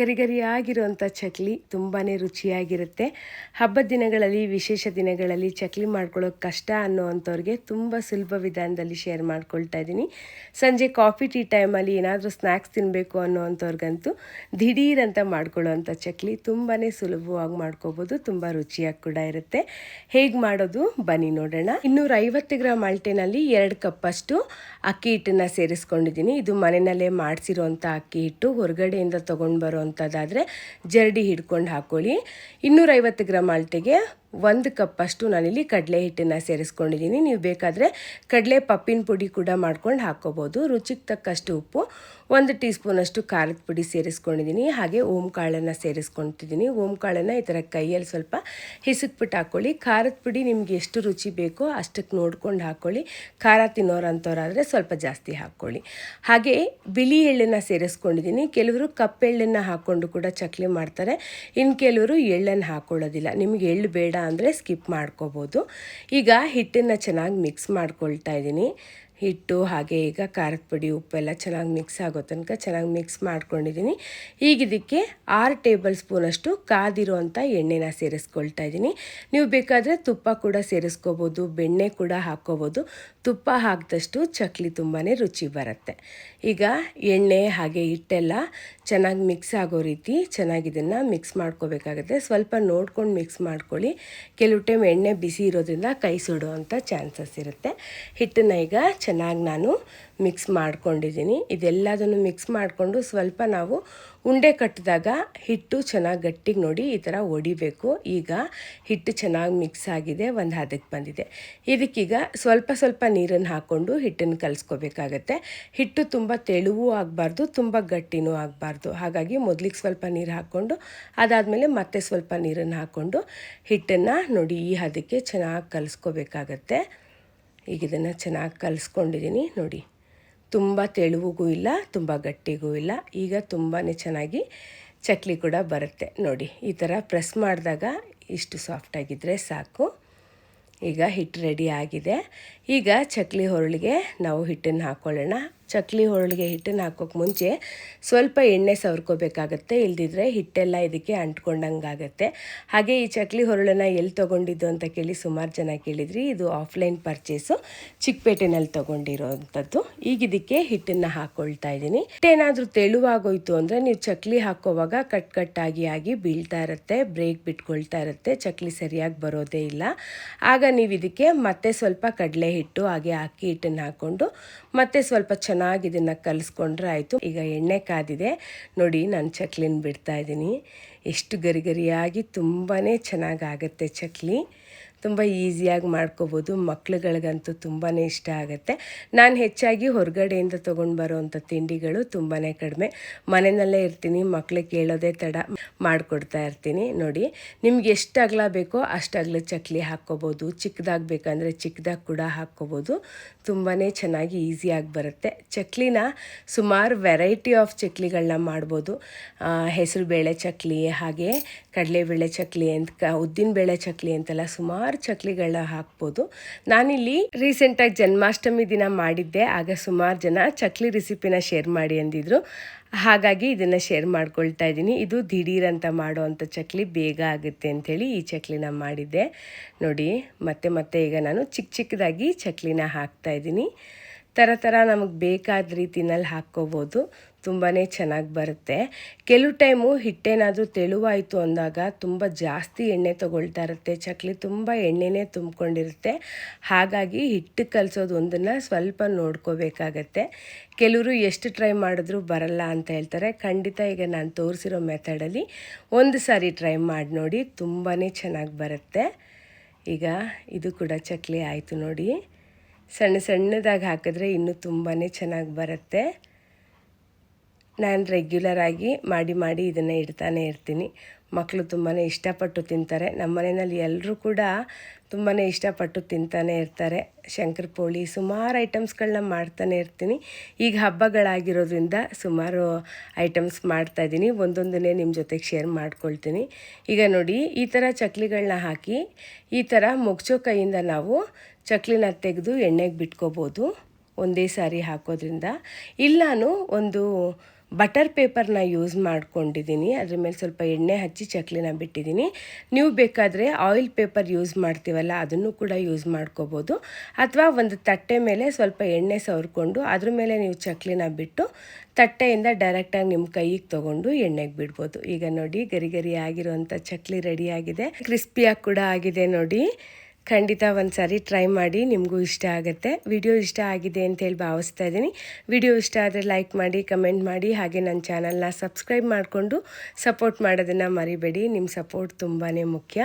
ಗರಿಗರಿಯಾಗಿರುವಂಥ ಚಕ್ಲಿ ತುಂಬಾ ರುಚಿಯಾಗಿರುತ್ತೆ. ಹಬ್ಬದ ದಿನಗಳಲ್ಲಿ, ವಿಶೇಷ ದಿನಗಳಲ್ಲಿ ಚಕ್ಲಿ ಮಾಡ್ಕೊಳ್ಳೋಕೆ ಕಷ್ಟ ಅನ್ನೋವಂಥವ್ರಿಗೆ ತುಂಬ ಸುಲಭ ವಿಧಾನದಲ್ಲಿ ಶೇರ್ ಮಾಡ್ಕೊಳ್ತಾ ಇದ್ದೀನಿ. ಸಂಜೆ ಕಾಫಿ, ಟೀ ಟೈಮಲ್ಲಿ ಏನಾದರೂ ಸ್ನ್ಯಾಕ್ಸ್ ತಿನ್ನಬೇಕು ಅನ್ನೋವಂಥವ್ರಿಗಂತೂ ದಿಢೀರಂತ ಮಾಡ್ಕೊಳ್ಳೋವಂಥ ಚಕ್ಲಿ ತುಂಬಾ ಸುಲಭವಾಗಿ ಮಾಡ್ಕೋಬೋದು, ತುಂಬ ರುಚಿಯಾಗಿ ಕೂಡ ಇರುತ್ತೆ. ಹೇಗೆ ಮಾಡೋದು? ಬನ್ನಿ ನೋಡೋಣ. ಇನ್ನೂರ ಐವತ್ತು ಗ್ರಾಮ್ ಅಳ್ಟೆನಲ್ಲಿ ಎರಡು ಕಪ್ಪಷ್ಟು ಅಕ್ಕಿ ಹಿಟ್ಟನ್ನು ಸೇರಿಸ್ಕೊಂಡಿದ್ದೀನಿ. ಇದು ಮನೆಯಲ್ಲೇ ಮಾಡಿಸಿರೋಂಥ ಅಕ್ಕಿ ಹಿಟ್ಟು, ಹೊರಗಡೆಯಿಂದ ತೊಗೊಂಡು ಬರೋವಂಥದ್ದಾದರೆ ಜರಡಿ ಹಿಡ್ಕೊಂಡು ಹಾಕ್ಕೊಳ್ಳಿ ಇನ್ನೂರೈವತ್ತು ಗ್ರಾಮ್ ಅಳ್ತೆಗೆ ಒಂದು ಕಪ್ಪಷ್ಟು ನಾನಿಲ್ಲಿ ಕಡಲೆ ಹಿಟ್ಟನ್ನು ಸೇರಿಸ್ಕೊಂಡಿದ್ದೀನಿ. ನೀವು ಬೇಕಾದರೆ ಕಡಲೆ ಪಪ್ಪಿನ ಪುಡಿ ಕೂಡ ಮಾಡ್ಕೊಂಡು ಹಾಕ್ಕೋಬೋದು. ರುಚಿಗೆ ತಕ್ಕಷ್ಟು ಉಪ್ಪು, ಒಂದು ಟೀ ಸ್ಪೂನಷ್ಟು ಖಾರದ ಪುಡಿ ಸೇರಿಸ್ಕೊಂಡಿದ್ದೀನಿ. ಹಾಗೆ ಓಮ್ ಕಾಳನ್ನು ಸೇರಿಸ್ಕೊತಿದ್ದೀನಿ. ಓಮ್ ಕಾಳನ್ನು ಈ ಥರ ಕೈಯಲ್ಲಿ ಸ್ವಲ್ಪ ಹಿಸುಕ್ಬಿಟ್ಟು ಹಾಕ್ಕೊಳ್ಳಿ ಖಾರದ ಪುಡಿ ನಿಮ್ಗೆ ಎಷ್ಟು ರುಚಿ ಬೇಕೋ ಅಷ್ಟಕ್ಕೆ ನೋಡ್ಕೊಂಡು ಹಾಕ್ಕೊಳ್ಳಿ ಖಾರ ತಿನ್ನೋರಂಥವ್ರಾದರೆ ಸ್ವಲ್ಪ ಜಾಸ್ತಿ ಹಾಕ್ಕೊಳ್ಳಿ ಹಾಗೆ ಬಿಳಿ ಎಳ್ಳನ್ನು ಸೇರಿಸ್ಕೊಂಡಿದ್ದೀನಿ. ಕೆಲವರು ಕಪ್ಪೆಳ್ಳನ್ನು ಹಾಕ್ಕೊಂಡು ಕೂಡ ಚಕ್ಲಿ ಮಾಡ್ತಾರೆ. ಇನ್ನು ಕೆಲವರು ಎಳ್ಳನ್ನು ಹಾಕ್ಕೊಳ್ಳೋದಿಲ್ಲ ನಿಮಗೆ ಎಳ್ಳು ಬೇಡ ಅಂದರೆ ಸ್ಕಿಪ್ ಮಾಡ್ಕೋಬೋದು. ಈಗ ಹಿಟ್ಟನ್ನು ಚೆನ್ನಾಗಿ ಮಿಕ್ಸ್ ಮಾಡ್ಕೊಳ್ತಾ ಇದ್ದೀನಿ. ಹಿಟ್ಟು, ಹಾಗೆ ಈಗ ಖಾರದ ಪುಡಿ, ಉಪ್ಪೆಲ್ಲ ಚೆನ್ನಾಗಿ ಮಿಕ್ಸ್ ಆಗೋ ತನಕ ಚೆನ್ನಾಗಿ ಮಿಕ್ಸ್ ಮಾಡ್ಕೊಂಡಿದ್ದೀನಿ. ಈಗ ಇದಕ್ಕೆ ಆರು ಟೇಬಲ್ ಸ್ಪೂನಷ್ಟು ಕಾದಿರುವಂಥ ಎಣ್ಣೆನ ಸೇರಿಸ್ಕೊಳ್ತಾ ಇದ್ದೀನಿ. ನೀವು ಬೇಕಾದರೆ ತುಪ್ಪ ಕೂಡ ಸೇರಿಸ್ಕೋಬೋದು, ಬೆಣ್ಣೆ ಕೂಡ ಹಾಕ್ಕೋಬೋದು. ತುಪ್ಪ ಹಾಕಿದಷ್ಟು ಚಕ್ಲಿ ತುಂಬಾ ರುಚಿ ಬರುತ್ತೆ. ಈಗ ಎಣ್ಣೆ, ಹಾಗೆ ಹಿಟ್ಟೆಲ್ಲ ಚೆನ್ನಾಗಿ ಮಿಕ್ಸ್ ಆಗೋ ರೀತಿ ಚೆನ್ನಾಗಿ ಇದನ್ನು ಮಿಕ್ಸ್ ಮಾಡ್ಕೋಬೇಕಾಗುತ್ತೆ. ಸ್ವಲ್ಪ ನೋಡ್ಕೊಂಡು ಮಿಕ್ಸ್ ಮಾಡ್ಕೊಳ್ಳಿ. ಕೆಲವು ಟೈಮ್ ಎಣ್ಣೆ ಬಿಸಿ ಇರೋದ್ರಿಂದ ಕೈ ಸುಡುವಂಥ ಚಾನ್ಸಸ್ ಇರುತ್ತೆ. ಹಿಟ್ಟನ್ನು ಈಗ ನಾನು ಮಿಕ್ಸ್ ಮಾಡ್ಕೊಂಡಿದ್ದೀನಿ. ಇದೆಲ್ಲದನ್ನು ಮಿಕ್ಸ್ ಮಾಡಿಕೊಂಡು ಸ್ವಲ್ಪ ನಾವು ಉಂಡೆ ಕಟ್ಟಿದಾಗ ಹಿಟ್ಟು ಚೆನ್ನಾಗಿ ಗಟ್ಟಿಗೆ ನೋಡಿ ಈ ಥರ ಒಡಿಬೇಕು. ಈಗ ಹಿಟ್ಟು ಚೆನ್ನಾಗಿ ಮಿಕ್ಸ್ ಆಗಿದೆ, ಒಂದು ಹದಕ್ಕೆ ಬಂದಿದೆ. ಇದಕ್ಕೀಗ ಸ್ವಲ್ಪ ಸ್ವಲ್ಪ ನೀರನ್ನು ಹಾಕ್ಕೊಂಡು ಹಿಟ್ಟನ್ನು ಕಲಿಸ್ಕೋಬೇಕಾಗತ್ತೆ. ಹಿಟ್ಟು ತುಂಬ ತೆಳುವೂ ಆಗಬಾರ್ದು, ತುಂಬ ಗಟ್ಟಿನೂ ಆಗಬಾರ್ದು. ಹಾಗಾಗಿ ಮೊದಲಿಗೆ ಸ್ವಲ್ಪ ನೀರು ಹಾಕ್ಕೊಂಡು, ಅದಾದಮೇಲೆ ಮತ್ತೆ ಸ್ವಲ್ಪ ನೀರನ್ನು ಹಾಕ್ಕೊಂಡು ಹಿಟ್ಟನ್ನು ನೋಡಿ ಈ ಹದಕ್ಕೆ ಚೆನ್ನಾಗಿ ಕಲಿಸ್ಕೋಬೇಕಾಗತ್ತೆ. ಈಗ ಇದನ್ನು ಚೆನ್ನಾಗಿ ಕಲಿಸ್ಕೊಂಡಿದ್ದೀನಿ ನೋಡಿ, ತುಂಬ ತೆಳುವಿಗೂ ಇಲ್ಲ, ತುಂಬ ಗಟ್ಟಿಗೂ ಇಲ್ಲ. ಈಗ ತುಂಬಾ ಚೆನ್ನಾಗಿ ಚಕ್ಲಿ ಕೂಡ ಬರುತ್ತೆ. ನೋಡಿ, ಈ ಥರ ಪ್ರೆಸ್ ಮಾಡಿದಾಗ ಇಷ್ಟು ಸಾಫ್ಟಾಗಿದ್ದರೆ ಸಾಕು. ಈಗ ಹಿಟ್ಟು ರೆಡಿ ಆಗಿದೆ. ಈಗ ಚಕ್ಲಿ ಹೊರಳಿಗೆ ನಾವು ಹಿಟ್ಟನ್ನು ಹಾಕ್ಕೊಳ್ಳೋಣ ಚಕ್ಲಿ ಹೋಳಿಗೆ ಹಿಟ್ಟನ್ನು ಹಾಕೋಕೆ ಮುಂಚೆ ಸ್ವಲ್ಪ ಎಣ್ಣೆ ಸವರ್ಕೋಬೇಕಾಗತ್ತೆ. ಇಲ್ದಿದ್ರೆ ಹಿಟ್ಟೆಲ್ಲ ಇದಕ್ಕೆ ಅಂಟ್ಕೊಂಡಂಗಾಗತ್ತೆ. ಹಾಗೆ ಈ ಚಕ್ಲಿ ಹೊರಳನ್ನು ಎಲ್ಲಿ ತೊಗೊಂಡಿದ್ದು ಅಂತ ಕೇಳಿ ಸುಮಾರು ಜನ ಕೇಳಿದ್ರಿ. ಇದು ಆಫ್ಲೈನ್ ಪರ್ಚೇಸು. ಚಿಕ್ಕಪೇಟೆನಲ್ಲಿ ತೊಗೊಂಡಿರೋವಂಥದ್ದು ಈಗ ಇದಕ್ಕೆ ಹಿಟ್ಟನ್ನು ಹಾಕ್ಕೊಳ್ತಾ ಇದ್ದೀನಿ. ಹಿಟ್ಟೇನಾದರೂ ತೆಳುವಾಗೋಯ್ತು ಅಂದರೆ ನೀವು ಚಕ್ಲಿ ಹಾಕೋವಾಗ ಕಟ್ ಕಟ್ಟಾಗಿ ಆಗಿ ಬೀಳ್ತಾ ಇರುತ್ತೆ, ಬ್ರೇಕ್ ಬಿಟ್ಕೊಳ್ತಾ ಇರುತ್ತೆ, ಚಕ್ಲಿ ಸರಿಯಾಗಿ ಬರೋದೇ ಇಲ್ಲ. ಆಗ ನೀವು ಇದಕ್ಕೆ ಮತ್ತೆ ಸ್ವಲ್ಪ ಕಡಲೆ ಹಿಟ್ಟು ಹಾಗೆ ಅಕ್ಕಿ ಹಿಟ್ಟನ್ನು ಹಾಕ್ಕೊಂಡು ಮತ್ತೆ ಸ್ವಲ್ಪ ಚೆನ್ನಾಗಿ ಚೆನ್ನಾಗಿ ಇದನ್ನು ಕಲಿಸ್ಕೊಂಡ್ರೆ ಆಯಿತು. ಈಗ ಎಣ್ಣೆ ಕಾದಿದೆ. ನೋಡಿ ನಾನು ಚಕ್ಲಿನ ಬಿಡ್ತಾ ಇದ್ದೀನಿ. ಎಷ್ಟು ಗರಿಗರಿಯಾಗಿ ತುಂಬಾ ಚೆನ್ನಾಗಾಗತ್ತೆ ಚಕ್ಲಿ. ತುಂಬ ಈಸಿಯಾಗಿ ಮಾಡ್ಕೋಬೋದು. ಮಕ್ಳುಗಳಿಗಂತೂ ತುಂಬಾ ಇಷ್ಟ ಆಗುತ್ತೆ. ನಾನು ಹೆಚ್ಚಾಗಿ ಹೊರಗಡೆಯಿಂದ ತೊಗೊಂಡು ಬರೋವಂಥ ತಿಂಡಿಗಳು ತುಂಬಾ ಕಡಿಮೆ. ಮನೆಯಲ್ಲೇ ಇರ್ತೀನಿ, ಮಕ್ಳಿಗೆ ಕೇಳೋದೇ ತಡ, ಮಾಡಿಕೊಡ್ತಾ ಇರ್ತೀನಿ. ನೋಡಿ, ನಿಮ್ಗೆ ಎಷ್ಟು ಅಗಲ ಬೇಕೋ ಅಷ್ಟು ಅಗಲ ಚಕ್ಲಿ ಹಾಕ್ಕೋಬೋದು. ಚಿಕ್ಕದಾಗಿ ಬೇಕಂದರೆ ಚಿಕ್ಕದಾಗಿ ಕೂಡ ಹಾಕ್ಕೋಬೋದು. ತುಂಬಾ ಚೆನ್ನಾಗಿ ಈಸಿಯಾಗಿ ಬರುತ್ತೆ. ಚಕ್ಲಿನ ಸುಮಾರು ವೆರೈಟಿ ಆಫ್ ಚಕ್ಲಿಗಳನ್ನ ಮಾಡ್ಬೋದು. ಹೆಸರುಬೇಳೆ ಚಕ್ಲಿ, ಹಾಗೆ ಕಡಲೆಬೇಳೆ ಚಕ್ಲಿ ಅಂತ ಕ ಉದ್ದಿನಬೇಳೆ ಚಕ್ಲಿ ಅಂತೆಲ್ಲ ಸುಮಾರು ಸುಮಾರು ಚಕ್ಲಿಗಳನ್ನ ಹಾಕ್ಬೋದು. ನಾನಿಲ್ಲಿ ರೀಸೆಂಟಾಗಿ ಜನ್ಮಾಷ್ಟಮಿ ದಿನ ಮಾಡಿದ್ದೆ. ಆಗ ಸುಮಾರು ಜನ ಚಕ್ಲಿ ರೆಸಿಪಿನ ಶೇರ್ ಮಾಡಿ ಅಂದಿದ್ರು. ಹಾಗಾಗಿ ಇದನ್ನು ಶೇರ್ ಮಾಡ್ಕೊಳ್ತಾ ಇದ್ದೀನಿ. ಇದು ದಿಢೀರ್ ಅಂತ ಮಾಡೋವಂಥ ಚಕ್ಲಿ ಬೇಗ ಆಗುತ್ತೆ ಅಂಥೇಳಿ ಈ ಚಕ್ಲಿನ ಮಾಡಿದ್ದೆ. ನೋಡಿ, ಮತ್ತೆ ಮತ್ತೆ ಈಗ ನಾನು ಚಿಕ್ಕ ಚಿಕ್ಕದಾಗಿ ಚಕ್ಲಿನ ಹಾಕ್ತಾ ಇದ್ದೀನಿ. ಥರ ಥರ ನಮಗೆ ಬೇಕಾದ ರೀತಿನಲ್ಲಿ ಹಾಕ್ಕೋಬೋದು. ತುಂಬಾ ಚೆನ್ನಾಗಿ ಬರುತ್ತೆ. ಕೆಲವು ಟೈಮು ಹಿಟ್ಟೇನಾದರೂ ತೆಳುವಾಯಿತು ಅಂದಾಗ ತುಂಬ ಜಾಸ್ತಿ ಎಣ್ಣೆ ತೊಗೊಳ್ತಾ ಇರುತ್ತೆ. ಚಕ್ಲಿ ತುಂಬ ಎಣ್ಣೆನೇ ತುಂಬಿಕೊಂಡಿರುತ್ತೆ. ಹಾಗಾಗಿ ಹಿಟ್ಟು ಕಲಿಸೋದು ಒಂದನ್ನು ಸ್ವಲ್ಪ ನೋಡ್ಕೋಬೇಕಾಗತ್ತೆ. ಕೆಲವರು ಎಷ್ಟು ಟ್ರೈ ಮಾಡಿದ್ರೂ ಬರಲ್ಲ ಅಂತ ಹೇಳ್ತಾರೆ. ಖಂಡಿತ ಈಗ ನಾನು ತೋರಿಸಿರೋ ಮೆಥಡಲ್ಲಿ ಒಂದು ಸಾರಿ ಟ್ರೈ ಮಾಡಿ ನೋಡಿ ತುಂಬಾ ಚೆನ್ನಾಗಿ ಬರುತ್ತೆ. ಈಗ ಇದು ಕೂಡ ಚಕ್ಲಿ ಆಯಿತು ನೋಡಿ. ಸಣ್ಣ ಸಣ್ಣದಾಗಿ ಹಾಕಿದ್ರೆ ಇನ್ನೂ ತುಂಬಾ ಚೆನ್ನಾಗಿ ಬರುತ್ತೆ. ನಾನು ರೆಗ್ಯುಲರಾಗಿ ಮಾಡಿ ಮಾಡಿ ಇದನ್ನು ಇಡ್ತಾನೆ ಇರ್ತೀನಿ. ಮಕ್ಕಳು ತುಂಬಾ ಇಷ್ಟಪಟ್ಟು ತಿಂತಾರೆ. ನಮ್ಮ ಮನೆಯಲ್ಲಿ ಎಲ್ಲರೂ ಕೂಡ ತುಂಬಾ ಇಷ್ಟಪಟ್ಟು ತಿಂತಾನೆ ಇರ್ತಾರೆ. ಶಂಕರ ಪೋಳಿ ಸುಮಾರು ಐಟಮ್ಸ್ಗಳನ್ನ ಮಾಡ್ತಾನೆ ಇರ್ತೀನಿ. ಈಗ ಹಬ್ಬಗಳಾಗಿರೋದ್ರಿಂದ ಸುಮಾರು ಐಟಮ್ಸ್ ಮಾಡ್ತಾಯಿದ್ದೀನಿ ಒಂದೊಂದನ್ನೇ ನಿಮ್ಮ ಜೊತೆಗೆ ಶೇರ್ ಮಾಡ್ಕೊಳ್ತೀನಿ. ಈಗ ನೋಡಿ, ಈ ಥರ ಚಕ್ಲಿಗಳನ್ನ ಹಾಕಿ ಈ ಥರ ಮುಗ್ಚೋ ಕೈಯಿಂದ ನಾವು ಚಕ್ಲಿನ ತೆಗೆದು ಎಣ್ಣೆಗೆ ಬಿಟ್ಕೋಬೋದು ಒಂದೇ ಸಾರಿ ಹಾಕೋದ್ರಿಂದ. ಇಲ್ಲಾನು ಒಂದು ಬಟರ್ ಪೇಪರ್ನ ಯೂಸ್ ಮಾಡ್ಕೊಂಡಿದ್ದೀನಿ. ಅದ್ರ ಮೇಲೆ ಸ್ವಲ್ಪ ಎಣ್ಣೆ ಹಚ್ಚಿ ಚಕ್ಲಿನ ಬಿಟ್ಟಿದ್ದೀನಿ. ನೀವು ಬೇಕಾದರೆ ಆಯಿಲ್ ಪೇಪರ್ ಯೂಸ್ ಮಾಡ್ತೀವಲ್ಲ, ಅದನ್ನು ಕೂಡ ಯೂಸ್ ಮಾಡ್ಕೋಬೋದು. ಅಥವಾ ಒಂದು ತಟ್ಟೆ ಮೇಲೆ ಸ್ವಲ್ಪ ಎಣ್ಣೆ ಸವರ್ಕೊಂಡು ಅದ್ರ ಮೇಲೆ ನೀವು ಚಕ್ಲಿನ ಬಿಟ್ಟು ತಟ್ಟೆಯಿಂದ ಡೈರೆಕ್ಟಾಗಿ ನಿಮ್ಮ ಕೈಗೆ ತೊಗೊಂಡು ಎಣ್ಣೆಗೆ ಬಿಡ್ಬೋದು. ಈಗ ನೋಡಿ, ಗರಿ ಗರಿ ಆಗಿರುವಂಥ ಚಕ್ಲಿ ರೆಡಿಯಾಗಿದೆ ಕ್ರಿಸ್ಪಿಯಾಗಿ ಕೂಡ ಆಗಿದೆ ನೋಡಿ. ಖಂಡಿತ ಒಂದು ಸಾರಿ ಟ್ರೈ ಮಾಡಿ ನಿಮಗೂ ಇಷ್ಟ ಆಗುತ್ತೆ. ವಿಡಿಯೋ ಇಷ್ಟ ಆಗಿದೆ ಅಂತೇಳಿ ಭಾವಿಸ್ತಾ ಇದ್ದೀನಿ. ವಿಡಿಯೋ ಇಷ್ಟ ಆದರೆ ಲೈಕ್ ಮಾಡಿ ಕಮೆಂಟ್ ಮಾಡಿ, ಹಾಗೆ ನನ್ನ ಚಾನಲ್ನ ಸಬ್ಸ್ಕ್ರೈಬ್ ಮಾಡಿಕೊಂಡು ಸಪೋರ್ಟ್ ಮಾಡೋದನ್ನು ಮರಿಬೇಡಿ. ನಿಮ್ಮ ಸಪೋರ್ಟ್ ತುಂಬಾ ಮುಖ್ಯ.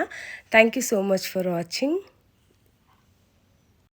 Thank you so much for watching